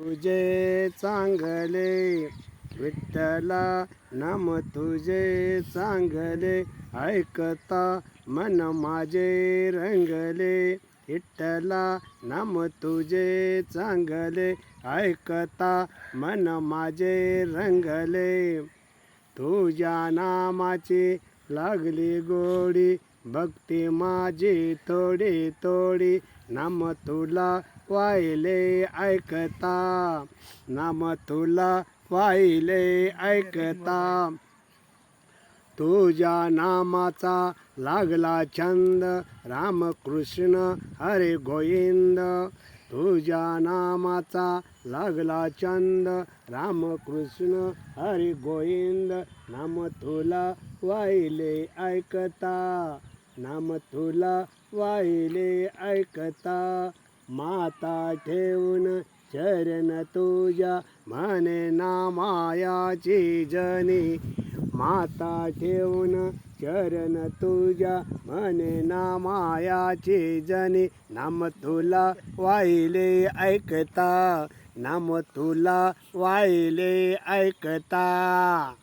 तुझे चांगले विठ्ठला नाम तुझे चांगले. ऐकता मन माझे रंगले. विठ्ठला नाम तुझे चांगले. ऐकता मन माझे रंगले. तुझ्या नामाची लागली गोडी भक्ती माझी थोडी थोडी. नाम तुला वाहिले ऐकता. नाम तुला वाहिले ऐकता. तुझ्या नामाचा लागला छंद. रामकृष्ण हरे गोविंद. तुझ्या नामाचा लागला छंद रामकृष्ण हरी गोविंद नाम तुला वाहिले ऐकता. नाम तुला वाहिले ऐकता. माता ठेवून चरण तुझ्या म्हणे नामायाची जनी. माता ठेवून चरण तुझ्या म्हणे नामायाची जनी. नाम तुला वाहिले ऐकता. नाम तुला वाहिले ऐकता.